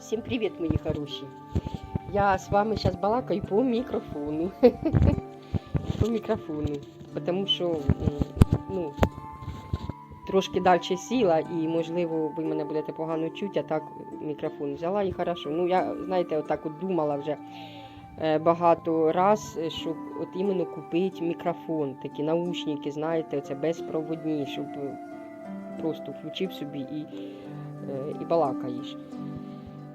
Всім привіт, мої хороші. Я з вами зараз балакаю по мікрофону. по мікрофону. Тому що ну, трошки далі сіла і, можливо, ви мене будете погано чути, а так мікрофон взяла і хорошо. Ну, я, знаєте, отак от думала вже е, багато раз, щоб от іменно купити мікрофон, такі наушники, знаєте, оце безпроводні, щоб просто включив собі і, е, і балакаєш.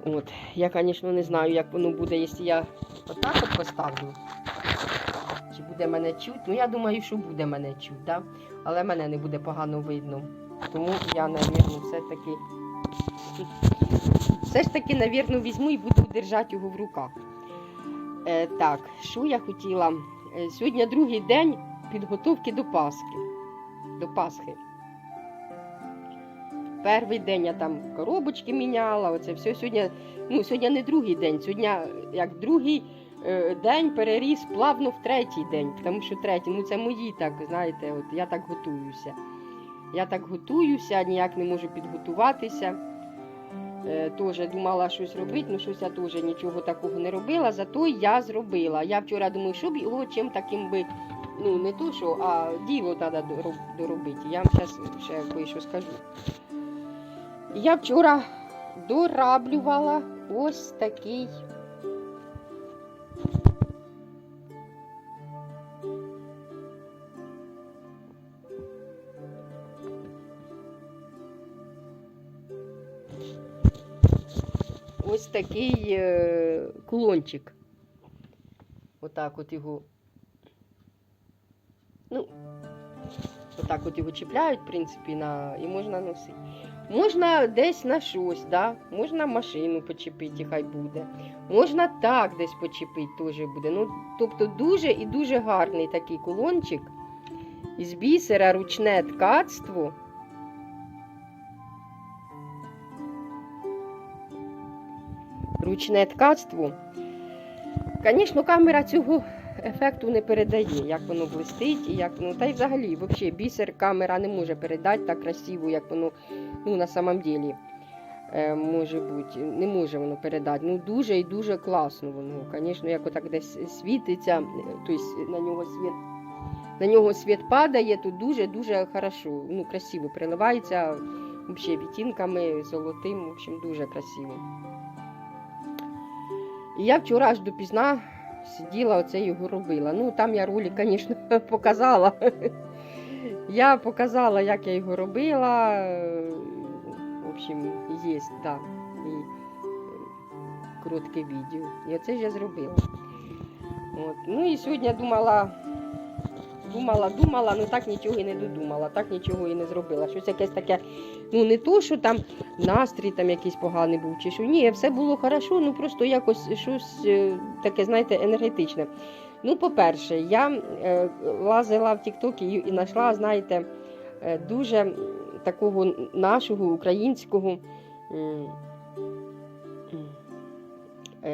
От. Я, звісно, не знаю, як воно буде, якщо я отак от поставлю. Чи буде мене чути? Ну, я думаю, що буде мене чути, да? але мене не буде погано видно. Тому я, навірно, все-таки. Все ж таки, навірно, візьму і буду держати його в руках. Е, так, що я хотіла? Е, сьогодні другий день підготовки до Пасхи. До Пасхи. Перший день я там коробочки міняла, оце все сьогодні. Ну, сьогодні не другий день, сьогодні як другий е, день переріс плавно в третій день, тому що третій, ну це мої так, знаєте, от я так готуюся. Я так готуюся, ніяк не можу підготуватися. Е, Теж думала щось робити, ну щось я теж нічого такого не робила, зато я зробила. Я вчора думаю, щоб його чим таким би, ну не то що, а діло треба доробити. Я вам зараз ще кое-що скажу. Я вчора дораблювала ось такий. Ось такий е, кулончик. Отак от його. Ну, отак от його чіпляють, в принципі, на... і можна носити. Можна десь на щось, да? можна машину почепити, хай буде. Можна так десь почепити, теж буде. Ну, тобто дуже і дуже гарний такий кулончик. Із бісера ручне ткацтво. Ручне ткацтво. Звісно, камера цього ефекту не передає, як воно блистить, і як воно. Та й взагалі, взагалі, бісер камера не може передати так красиво, як воно ну, на самом деле е, може бути. Не може воно передати. Ну, дуже і дуже класно воно. Звісно, як отак десь світиться, тобто на нього світ. На нього світ падає, то дуже-дуже хорошо, ну, красиво приливається взагалі відтінками золотим, в общем, дуже красиво. І я вчора аж допізна сиділа, оце його робила. Ну, там я ролик, звісно, показала. Я показала, як я його робила. В общем, є, да, і е, коротке відео. І оце ж я зробила. От. Ну і сьогодні думала, думала, думала, ну так нічого і не додумала, так нічого і не зробила. Щось якесь таке, ну не то, що там настрій там якийсь поганий був, чи що. Ні, все було хорошо, ну просто якось щось е, таке, знаєте, енергетичне. Ну, по-перше, я е, лазила в TikTok і, знайшла, знаєте, е, дуже такого нашого українського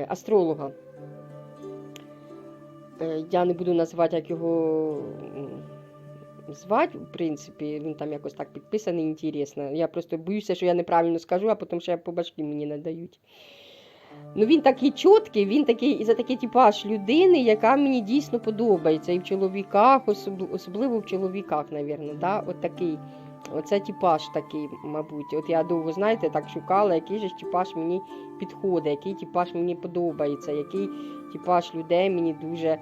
астролога. Я не буду називати, як його звати, в принципі, він там якось так підписаний, інтересно. Я просто боюся, що я неправильно скажу, а потім ще по башки мені не дають. Ну він такий чіткий, він такий і за такий типаж людини, яка мені дійсно подобається. І в чоловіках, особливо в чоловіках, навірно, да? От такий. Оце типаж такий, мабуть. От я довго, знаєте, так шукала, який же типаж мені підходить, який типаж мені подобається, який типаж людей мені дуже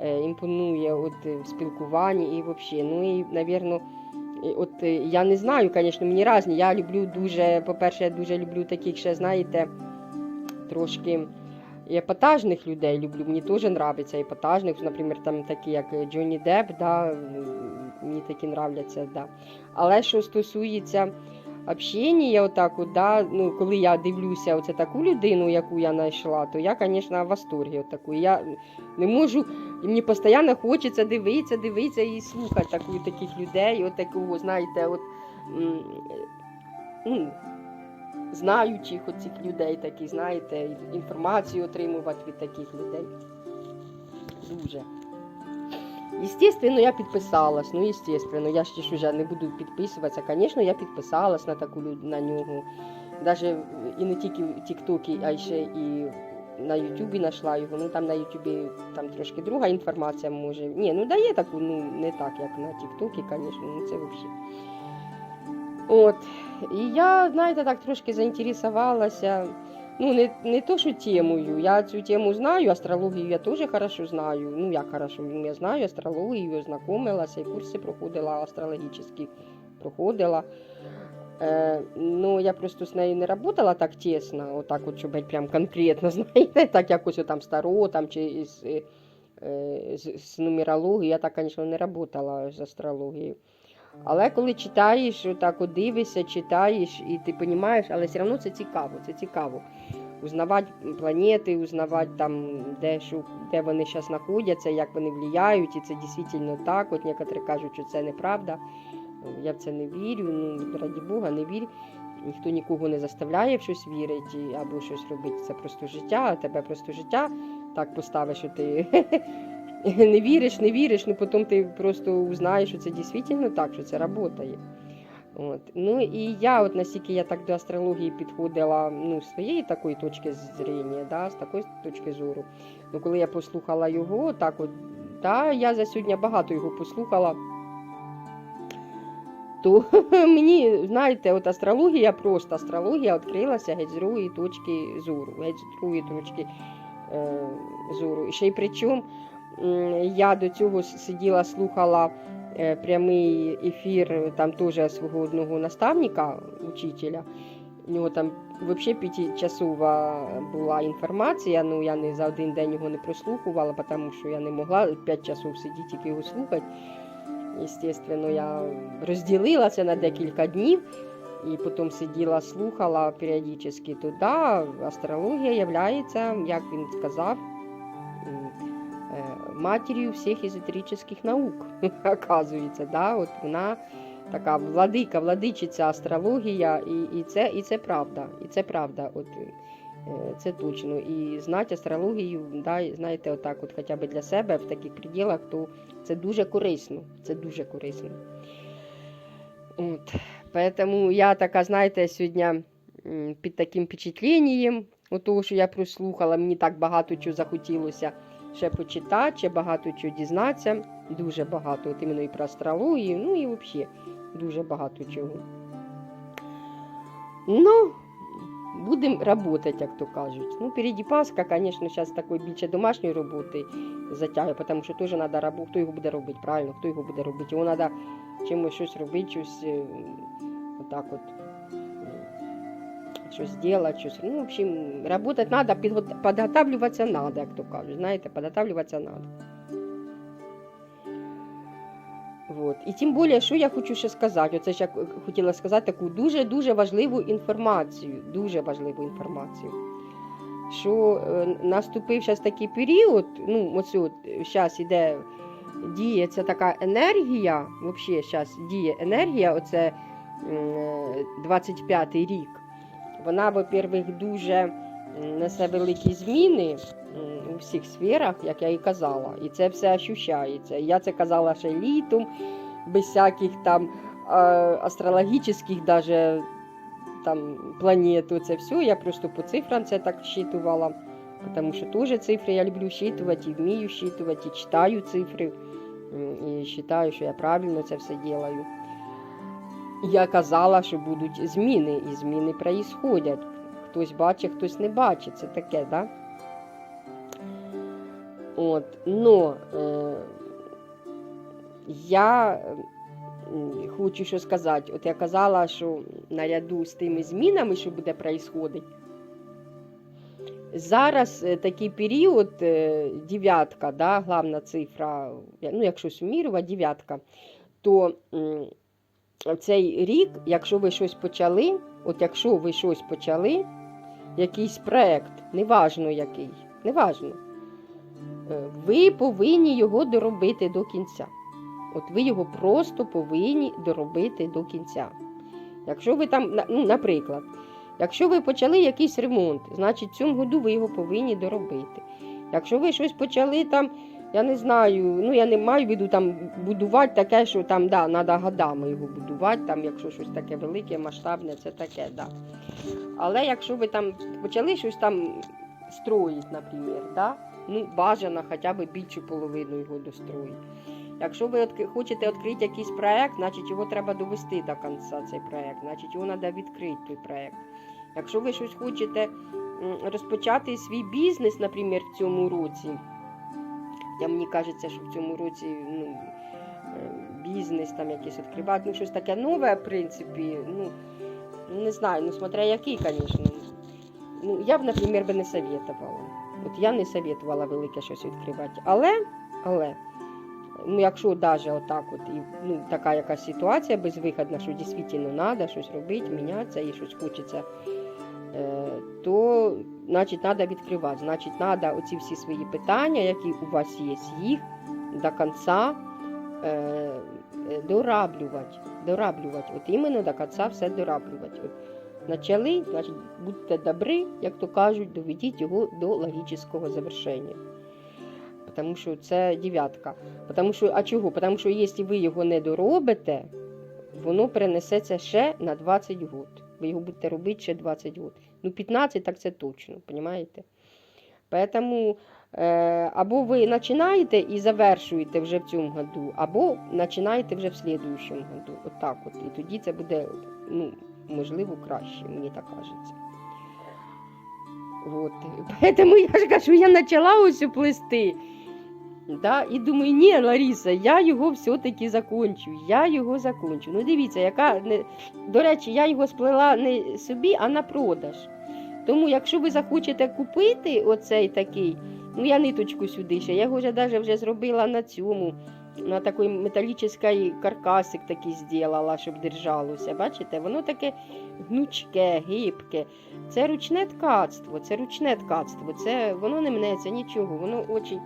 імпонує от, е, в спілкуванні і взагалі. Ну і, навірно, от е, я не знаю, звісно, мені різні. Я люблю дуже, по-перше, я дуже люблю таких ще, знаєте, трошки епатажних людей люблю. Мені теж подобається епатажних, наприклад, там такі, як Джонні Депп, да, мені такі нравляться, да. Але що стосується общення, отак, от, да, ну, коли я дивлюся оце таку людину, яку я знайшла, то я, звісно, в восторгі от таку. Я не можу, і мені постійно хочеться дивитися, дивитися і слухати таку, таких людей, от такого, знаєте, от, ну, знаючих оцих людей, такі, знаєте, інформацію отримувати від таких людей. Дуже. Естественно, я підписалась. Ну, естественно, я ще ж вже не буду підписуватися. Звісно, я підписалась на таку на нього. навіть і не тільки в Тіктокі, а ще і на Ютубі знайшла його. Ну там на Ютубі там трошки друга інформація може. Ні, ну дає таку, ну не так, як на Тіктокі, звісно, ну це взагалі. От. І я, знаєте, так трошки заінтересувалася. Ну, не, не то, що темою. Я цю тему знаю, астрологію я теж хорошо знаю. Ну, як хорошо, ну, я знаю астрологію, знайомилася, і курси проходила астрологічні проходила. Е, ну, я просто з нею не працювала так тісно, отак, от, щоб прям конкретно, знаєте, так якось там старо, там, чи з, з, з нумерологією, я так, звісно, не працювала з астрологією. Але коли читаєш, так от дивишся, читаєш, і ти розумієш, але все одно це цікаво, це цікаво. Узнавати планети, узнавати там, де, що, де вони зараз знаходяться, як вони впливають, і це дійсно так. От некоторі кажуть, що це неправда. Я в це не вірю, ну раді Бога, не вірю. Ніхто нікого не заставляє в щось вірити або щось робити. Це просто життя, а тебе просто життя так поставить, що ти не віриш, не віриш, ну потім ти просто узнаєш, що це дійсно так, що це працює. От. Ну і я, от настільки я так до астрології підходила ну, з своєї такої точки зрення, да, з такої точки зору. Ну, коли я послухала його, так от, да, я за сьогодні багато його послухала. То мені, знаєте, от астрологія, просто астрологія відкрилася геть з другої точки зору, геть з другої точки е, зору. І ще й причому я до цього сиділа, слухала е, прямий ефір там теж свого одного наставника, учителя. У нього там взагалі п'ятичасова була інформація. Ну я не за один день його не прослухувала, тому що я не могла 5 часов сидіти тільки його слухати. Естественно, я розділила це на декілька днів і потім сиділа, слухала періодично. То да, астрологія є, як він сказав, е, матір'ю всіх езотеричних наук, оказується. Да? От вона така владика, владичиця астрологія, і, і, це, і це правда. І це правда. От, е, це точно. І знати астрологію, да, знаєте, отак, от хоча б для себе в таких пределах, то це дуже корисно. Це дуже корисно. От. Поэтому я така, знаєте, сьогодні під таким впечатленням, от того, що я прослухала, мені так багато чого захотілося ще почитати, ще багато чого дізнатися. Дуже багато, от іменно і про астрологію, ну і взагалі дуже багато чого. Ну, будемо працювати, як то кажуть. Ну, впереді Пасха, звісно, зараз такої більше домашньої роботи затягує, тому що теж треба роботу. Хто його буде робити, правильно, хто його буде робити. Його треба чимось щось робити, щось е, отак от. е, Щось зробити, щось. Ну, в общем, працювати треба, підготовлюватися треба, як то кажуть. Знаєте, підготовлюватися треба. Вот. І тим більше, що я хочу ще сказати, оце ж я хотіла сказати таку дуже-дуже важливу інформацію, дуже важливу інформацію. Що е, наступив зараз такий період, ну, ось от зараз іде діє така енергія, взагалі зараз діє енергія, оце м, 25-й рік. Вона, во-первых, дуже несе великі зміни у всіх сферах, як я і казала. І це все ощущається. Я це казала ще літом, без всяких там е, астрологічних даже там планет, це все. Я просто по цифрам це так щитувала. Тому що теж цифри я люблю щитувати, і вмію щитувати, і читаю цифри. І вважаю, що я правильно це все делаю. Я казала, що будуть зміни, і зміни проїсходять. Хтось бачить, хтось не бачить. Це таке, да? От, но е, я хочу що сказати. От я казала, що наряду з тими змінами, що буде происходити, зараз е, такий період, е, дев'ятка, да, главна цифра, ну, якщо сумірувати, дев'ятка, то цей рік, якщо ви щось почали, от якщо ви щось почали, якийсь проект, неважно який, неважно, ви повинні його доробити до кінця. От ви його просто повинні доробити до кінця. Якщо ви там, ну, наприклад, якщо ви почали якийсь ремонт, значить цьому году ви його повинні доробити. Якщо ви щось почали там Я не знаю, ну я не маю виду там будувати таке, що там да, треба годами його будувати, там, якщо щось таке велике, масштабне, це таке, да. Але якщо ви там почали щось там строїть, наприклад, да, ну бажано хоча б більшу половину його достроїти. Якщо ви хочете відкрити якийсь проект, значить його треба довести до кінця цей проект, значить його треба відкрити той проект. Якщо ви щось хочете розпочати свій бізнес, наприклад, в цьому році, я мені кажеться, що в цьому році ну, е, бізнес там якийсь відкривати, ну щось таке нове, в принципі, ну, не знаю, ну смотря який, звісно. Ну, я б, наприклад, би не советувала. От я не советувала велике щось відкривати. Але, але, ну якщо навіть отак от, і, ну, така якась ситуація безвиходна, що дійсно треба щось робити, мінятися і щось хочеться, е, то значить треба відкривати. Значить, треба оці всі свої питання, які у вас є, їх до кінця е, е, дораблювати. Дораблювати. От іменно до кінця все дораблювати. Начали, значить, будьте добрі, як то кажуть, доведіть його до логічного завершення. Тому що це дев'ятка. Тому що, а чого? Тому що якщо ви його не доробите, воно перенесеться ще на 20 років. Ви його будете робити ще 20 років. Ну, 15 так це точно, розумієте? Поэтому е, або ви починаєте і завершуєте вже в цьому году, або починаєте вже в слідуючому году. Отак от. І тоді це буде, ну, можливо, краще, мені так кажеться. Вот. Поэтому я ж кажу, я почала ось плести. Да? І думаю, ні, Лариса, я його все-таки закончу. Я його закончу. Ну, дивіться, яка до речі, я його сплела не собі, а на продаж. Тому, якщо ви захочете купити оцей такий, ну я ниточку сюди ще, я його вже даже вже зробила на цьому, на такий металічний каркасик такий зробила, щоб держалося. Бачите, воно таке гнучке, гибке. Це ручне ткацтво, це ручне ткацтво, це воно не мнеться нічого, воно дуже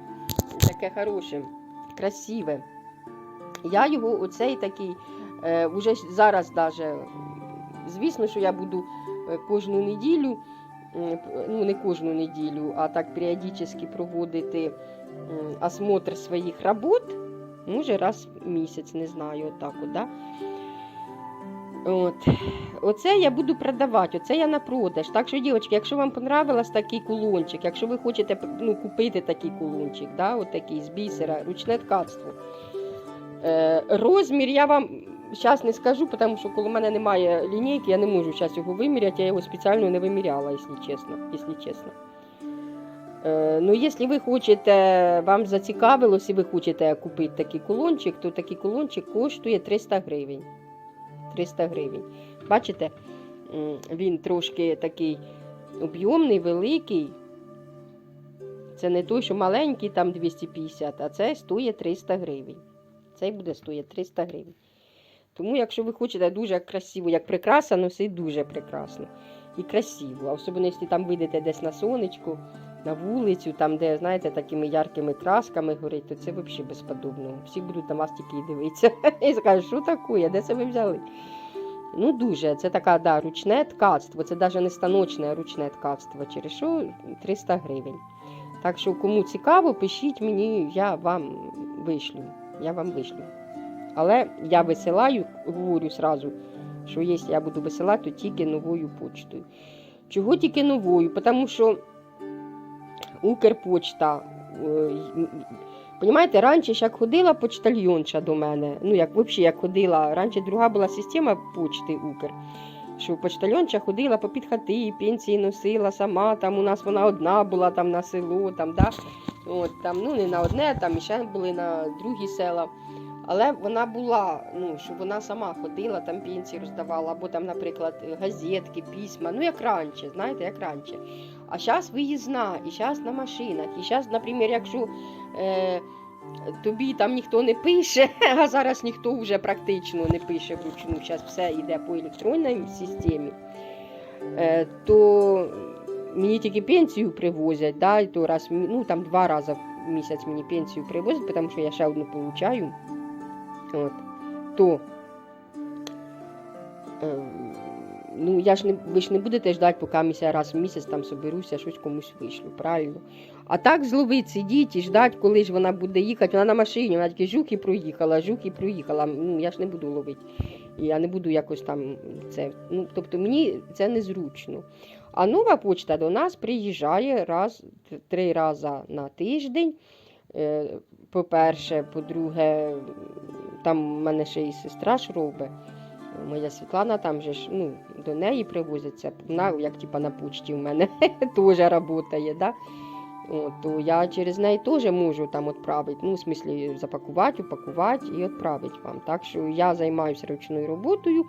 таке хороше, красиве. Я його оцей такий, е, уже зараз даже, звісно, що я буду е, кожну неділю, ну не кожну неділю, а так періодично проводити осмотр своїх робот, може раз в місяць, не знаю, отак от, да? От. Оце я буду продавати, оце я на продаж. Так що, дівчатки, якщо вам понравилось такий кулончик, якщо ви хочете ну, купити такий кулончик, да, от такий з бісера, ручне ткацтво. Е, розмір я вам зараз не скажу, тому що коли в мене немає лінійки, я не можу зараз його виміряти, я його спеціально не виміряла, якщо чесно. Якщо чесно. Е, ну, якщо ви хочете, вам зацікавилось і ви хочете купити такий кулончик, то такий кулончик коштує 300 гривень. 300 гривень. Бачите, він трошки такий об'ємний, великий. Це не той, що маленький, там 250, а це стоїть 300 гривень. Цей буде стоїть 300 гривень. Тому, якщо ви хочете дуже красиво, як прикраса, носить дуже прекрасно і красиво. Особливо, якщо там вийдете десь на сонечку, на вулицю, там, де, знаєте, такими яркими красками горить, то це взагалі безподобно. Всі будуть на вас тільки дивитися. І скажуть, що таке, де це ви взяли? Ну, дуже. Це така, да, ручне ткацтво. Це навіть не станочне, а ручне ткацтво. Через що 300 гривень. Так що, кому цікаво, пишіть мені, я вам вишлю. Я вам вишлю. Але я висилаю, говорю сразу, що якщо я буду висилати, то тільки новою почтою. Чого тільки новою? Тому що Укрпочта. е, Понімаєте, раніше ж як ходила почтальйонша до мене, ну як взагалі як ходила, раніше друга була система почти Укр. Що почтальонша ходила по підхати, пенсії носила сама, там у нас вона одна була там на село, там, да? От, там, ну не на одне, там і ще були на другі села. Але вона була, ну, що вона сама ходила, там пенсії роздавала, або там, наприклад, газетки, письма, ну як раніше, знаєте, як раніше. А зараз виїзна, і зараз на машинах. І зараз, наприклад, якщо е, тобі там ніхто не пише, а зараз ніхто вже практично не пише вручну, зараз все йде по електронній системі, е, то мені тільки пенсію привозять, да, і то раз, ну, там два рази в місяць мені пенсію привозять, тому що я ще одну получаю. От, то е, Ну, я ж не, ви ж не будете ждати, поки місяць раз в місяць там соберуся, щось комусь вишлю, правильно? А так зловить, сидіть і ждать, коли ж вона буде їхати. Вона на машині, вона тільки жук і проїхала, жук і проїхала. Ну, я ж не буду ловити. Я не буду якось там це. Ну, тобто мені це незручно. А нова почта до нас приїжджає раз, три рази на тиждень. Е, По-перше, по-друге, там в мене ще і сестра ж робить. Моя Світлана там же ж, ну, до неї привозиться. Вона, як типа на почті в мене теж працює, да? От, то я через неї теж можу там відправити. Ну, в смислі, запакувати, упакувати і відправити вам. Так що я займаюся ручною роботою.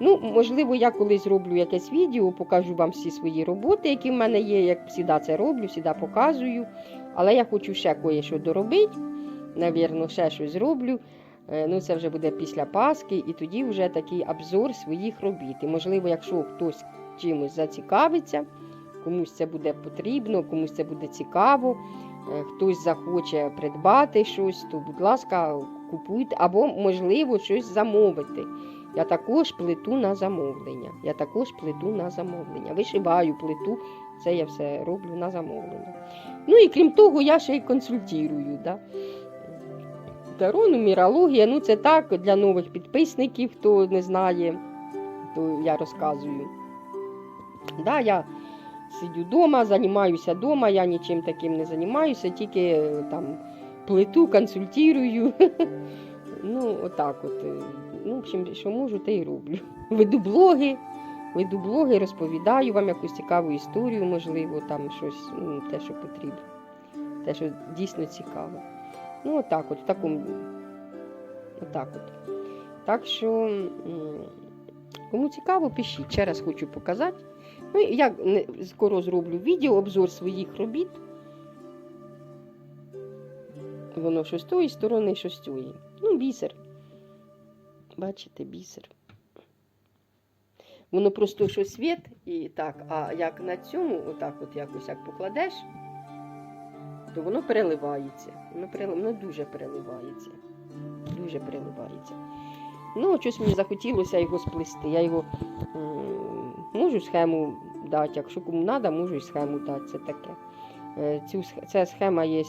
Ну, можливо, я колись зроблю якесь відео, покажу вам всі свої роботи, які в мене є. Як завжди це роблю, завжди показую. Але я хочу ще кое-що доробити. Навірно, ще щось зроблю. Е, Ну, це вже буде після Пасхи, і тоді вже такий обзор своїх робіт. І можливо, якщо хтось чимось зацікавиться, комусь це буде потрібно, комусь це буде цікаво, е, хтось захоче придбати щось, то, будь ласка, купуйте, або, можливо, щось замовити. Я також плету на замовлення. Я також плету на замовлення. Вишиваю плиту, це я все роблю на замовлення. Ну і крім того, я ще й консультую. Да? Таро, нумерологія, ну це так для нових підписників, хто не знає, то я розказую. Да, я сидю вдома, займаюся вдома, я нічим таким не займаюся, тільки е, там плиту, консультую. Ну, отак от. е, Ну, в общем, що можу, те й роблю. Веду блоги, веду блоги, розповідаю вам якусь цікаву історію, можливо, там щось, ну, те, що потрібно. Те, що дійсно цікаво. Ну, отак от, в такому. Отак от. Так що, кому цікаво, пишіть. Ще раз хочу показати. Ну, я скоро зроблю відео, обзор своїх робіт. Воно що з тої сторони, що з цієї. Ну, бісер. Бачите, бісер. Воно просто що світ і так, а як на цьому, отак от якось як покладеш, то воно переливається. Воно, перел... воно дуже переливається. Дуже переливається. Ну, щось мені захотілося його сплести. Я його можу схему дати, якщо кому треба, можу і схему дати. Це таке. Е, Цю, ця схема є,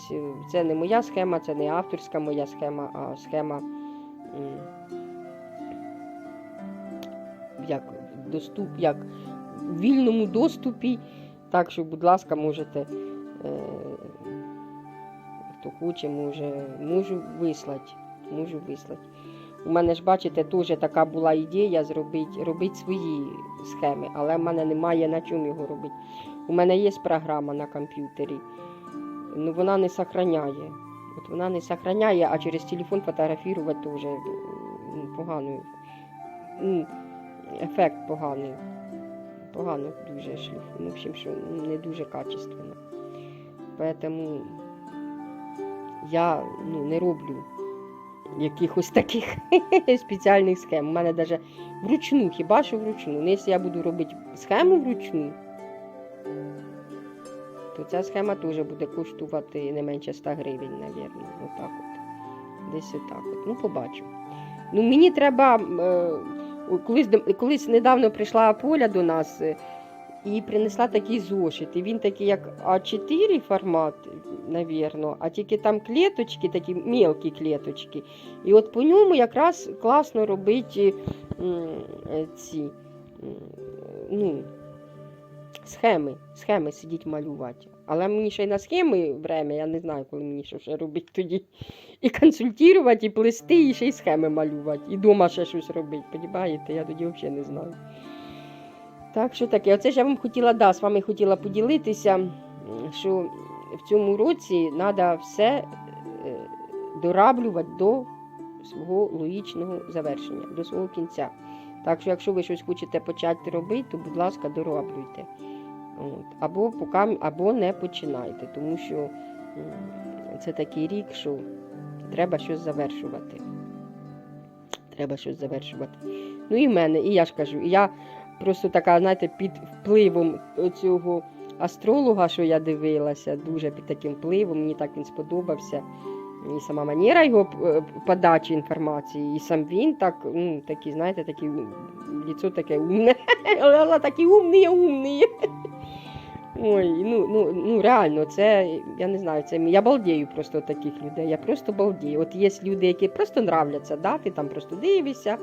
це не моя схема, це не авторська моя схема, а схема як, доступ, як в вільному доступі. Так що, будь ласка, можете, е, хто хоче, може, можу вислати. Можу вислати. У мене ж, бачите, теж така була ідея зробити робити свої схеми, але в мене немає на чому його робити. У мене є програма на комп'ютері, але вона не сохраняє. От вона не сохраняє, а через телефон фотографувати теж м, погано. Ну, ефект поганий. Погано дуже шлюх. Ну, в общем, що не дуже качественно. Поэтому я ну, не роблю якихось таких спеціальних схем. У мене навіть вручну, хіба що вручну. Ну, якщо я буду робити схему вручну, то ця схема теж буде коштувати не менше 100 гривень, мабуть. Отак от. Десь отак от. Ну, побачу. Ну, мені треба. Е, колись, колись недавно прийшла Поля до нас е, і принесла такий зошит. І він такий, як А4 формат, навірно, а тільки там клеточки, такі мелкі клеточки. І от по ньому якраз класно робити е, ці ну, схеми. Схеми сидіть малювати. Але мені ще й на схеми время, я не знаю, коли мені що ще робити тоді. І консультувати, і плести, і ще й схеми малювати. І вдома ще щось робити. Понімаєте? Я тоді взагалі не знаю. Так що таке, оце ж я вам хотіла, да, з вами хотіла поділитися, що в цьому році треба все е, дораблювати до свого логічного завершення, до свого кінця. Так що, якщо ви щось хочете почати робити, то, будь ласка, дороблюйте. От. Або, поки, або не починайте, тому що це такий рік, що треба щось завершувати. Треба щось завершувати. Ну і в мене, і я ж кажу, я просто така, знаєте, під впливом цього астролога, що я дивилася, дуже під таким впливом, мені так він сподобався. І сама манера його е, подачі інформації, і сам він так, ну, такий, знаєте, такий, ліцо таке умне. Але умні, умний. Ой, ну, ну, ну реально, це, я не знаю, це я балдею просто таких людей. Я просто балдею. От є люди, які просто нравляться, да? ти там просто дивишся,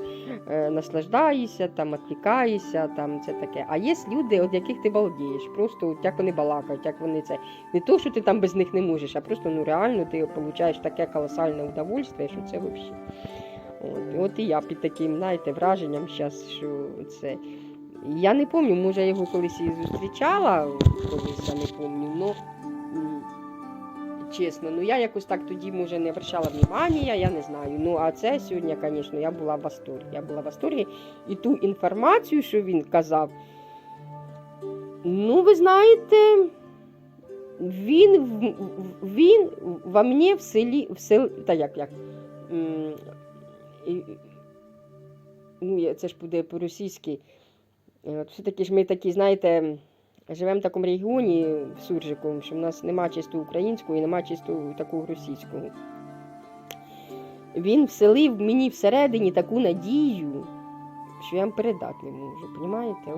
е, наслаждаєшся, там відкликаєшся, там це таке. А є люди, від яких ти балдієш, просто от як вони балакають, як вони це. Не то, що ти там без них не можеш, а просто ну реально ти отримуєш таке колосальне удовольствие, що це взагалі. От, от і я під таким, знаєте, враженням зараз, що це. Я не пам'ятаю, може я його колись і зустрічала, колись я не пам'ятаю, ну чесно, ну я якось так тоді, може, не обращала внимання, я не знаю. Ну, а це сьогодні, звісно, я була в восторгі. Я була в восторгі. І ту інформацію, що він казав, ну, ви знаєте, він, він во мені в селі, в сел, та як, як, ну, це ж буде по-російськи. Все-таки ж ми такі, знаєте, живемо в такому регіоні в Суржику, що в нас нема чисто українського і нема чисто такого російського. Він вселив мені всередині таку надію, що я вам передати не можу. Понімаєте?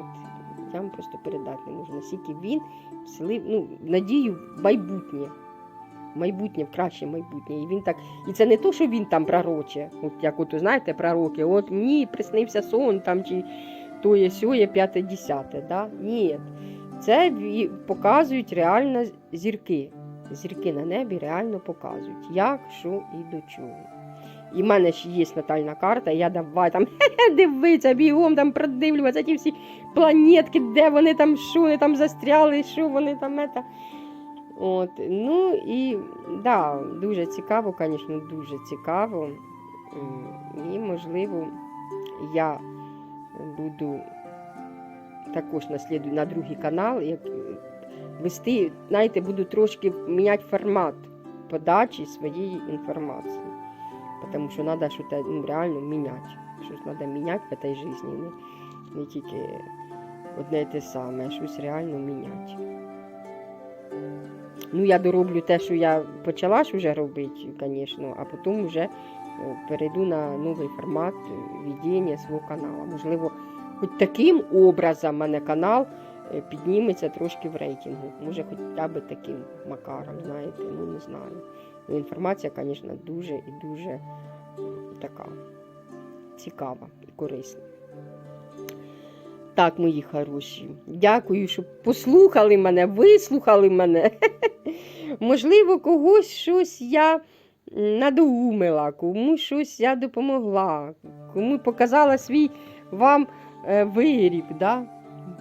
От я вам просто передати не можу. Наскільки він вселив ну, надію в майбутнє. Майбутнє, в краще майбутнє. І він так. І це не то, що він там пророче, от як от, знаєте, пророки, от мені приснився сон там чи тоє сьоє, п'яте, десяте. Да? Ні. Це показують реально зірки. Зірки на небі реально показують, як, що і до чого. І в мене ще є натальна карта, я давай там дивитися, бігом там продивлюватися ті всі планетки, де вони там, що вони там застряли, що вони там ета. От, ну і да, дуже цікаво, звісно, дуже цікаво. І, можливо, я буду також наслідую на другий канал, як вести, знаєте, буду трошки міняти формат подачі своєї інформації. Тому що треба щось ну, реально міняти. Щось треба міняти в цій житті. Не, не тільки одне і те саме, а щось реально міняти. Ну, я дороблю те, що я почала ж вже робити, звісно, а потім вже перейду на новий формат ведення свого каналу. Можливо, хоч таким образом в мене канал е, підніметься трошки в рейтингу. Може, хоча б таким макаром, знаєте, ну не знаю. Ну, інформація, звісно, дуже і дуже така цікава і корисна. Так, мої хороші, дякую, що послухали мене, вислухали мене. Можливо, когось щось я надоумила, комусь щось я допомогла, кому показала свій вам е, виріб, да?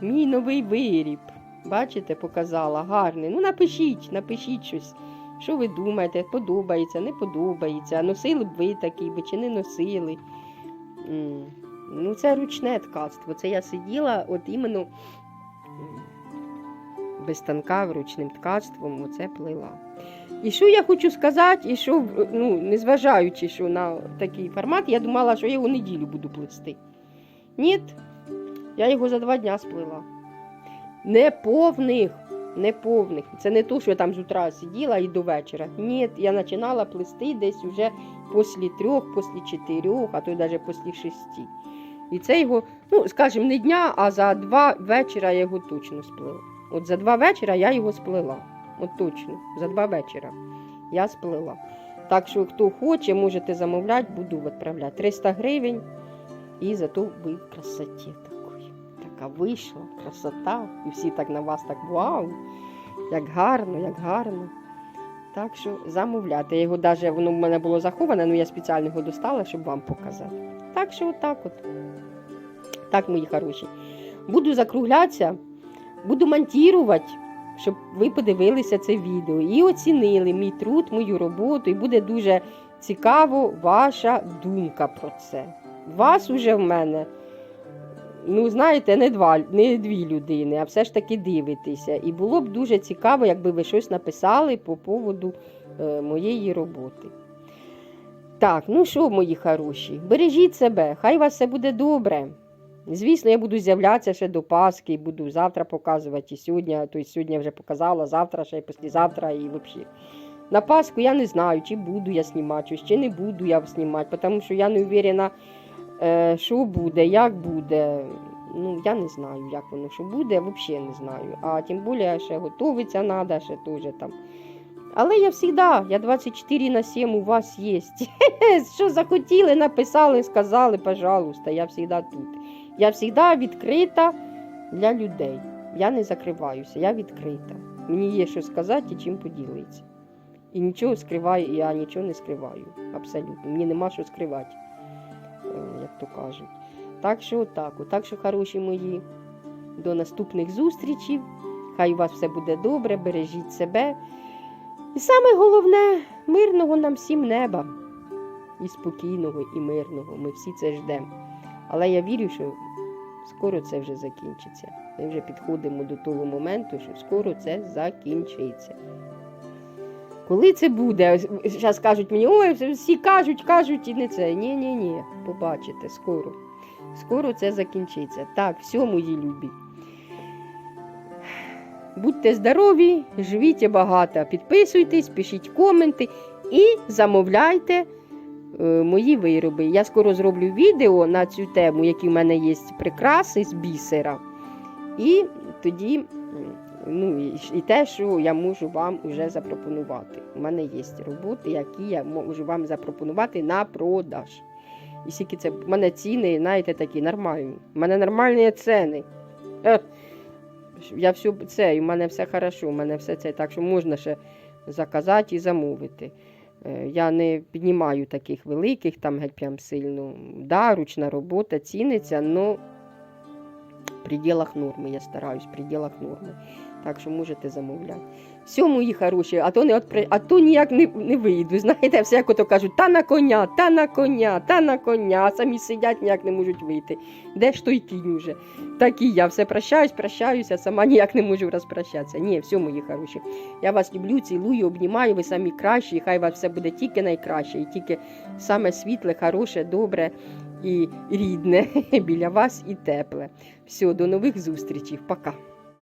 мій новий виріб. Бачите, показала гарний. Ну, напишіть, напишіть щось. Що ви думаєте, подобається, не подобається, носили б ви такий би чи не носили. Ну, це ручне ткацтво. Це я сиділа от іменно без станка ручним ткацтвом оце плела. І що я хочу сказати, і що, ну, незважаючи що на такий формат, я думала, що я його неділю буду плести. Ні, я його за два дня сплела. Неповних, неповних. Це не то, що я там з утра сиділа і до вечора. Ні, я починала плести десь уже після трьох, після чотирьох, а то навіть після шести. І це його, ну, скажімо, не дня, а за два вечора я його точно сплела. От за два вечора я його сплела. От точно, за два вечора я сплела. Так що, хто хоче, можете замовляти, буду відправляти. 300 гривень. І зато ви в красоті такої. Така вийшла, красота. І всі так на вас так вау! Як гарно, як гарно. Так що замовляти. Я його навіть воно в мене було заховане, але я спеціально його достала, щоб вам показати. Так що отак от. Так, мої хороші. Буду закруглятися, буду монтувати, щоб ви подивилися це відео і оцінили мій труд, мою роботу, і буде дуже цікаво ваша думка про це. Вас уже в мене, ну знаєте, не, два, не дві людини, а все ж таки дивитеся. І було б дуже цікаво, якби ви щось написали по поводу е, моєї роботи. Так, ну що, мої хороші, бережіть себе, хай вас все буде добре. Звісно, я буду з'являтися ще до Пасхи, буду завтра показувати і сьогодні, то сьогодні вже показала, завтра ще і післязавтра, і взагалі. На Пасху я не знаю, чи буду я знімати, чи не буду я знімати, тому що я не уверена, е, що буде, як буде. Ну, я не знаю, як воно що буде, взагалі не знаю. А тим більше ще готуватися треба, ще теж там. Але я завжди, я 24 на 7 у вас є. Що захотіли, написали, сказали, пожалуйста, я завжди тут. Я завжди відкрита для людей. Я не закриваюся, я відкрита. Мені є що сказати і чим поділитися. І нічого скриваю, я нічого не скриваю. Абсолютно. Мені нема що скривати, е, як то кажуть. Так що отак. Так що, хороші мої, до наступних зустрічей. Хай у вас все буде добре, бережіть себе. І саме головне мирного нам всім неба. І спокійного, і мирного. Ми всі це ждемо. Але я вірю, що скоро це вже закінчиться. Ми вже підходимо до того моменту, що скоро це закінчиться. Коли це буде? Зараз кажуть мені, ой, всі кажуть, кажуть, і не це. Ні, ні, ні. Побачите, скоро. Скоро це закінчиться. Так, все, мої любі. Будьте здорові, живіть багато. Підписуйтесь, пишіть коменти і замовляйте мої вироби. Я скоро зроблю відео на цю тему, які в мене є прикраси з бісера. І тоді ну, і, те, що я можу вам вже запропонувати. У мене є роботи, які я можу вам запропонувати на продаж. І скільки це в мене ціни, знаєте, такі нормальні. У мене нормальні ціни. Е, Я все це, і в мене все хорошо, у мене все це так, що можна ще заказати і замовити. Е, Я не піднімаю таких великих, там геть прям сильно. Да, ручна робота ціниться, але в пределах норми. Я стараюсь, в пределах норми. Так що можете замовляти. Все, мої хороші, а то, не отпри... а то ніяк не, не вийду. Знаєте, все як ото кажуть, та на коня, та на коня, та на коня, самі сидять, ніяк не можуть вийти. Де ж той кінь уже? Так і я все прощаюсь, прощаюся, сама ніяк не можу розпрощатися. Ні, все, мої хороші. Я вас люблю, цілую, обнімаю, ви самі кращі, і хай вас все буде тільки найкраще, і тільки саме світле, хороше, добре і рідне біля вас і тепле. Все, до нових зустрічей. Пока.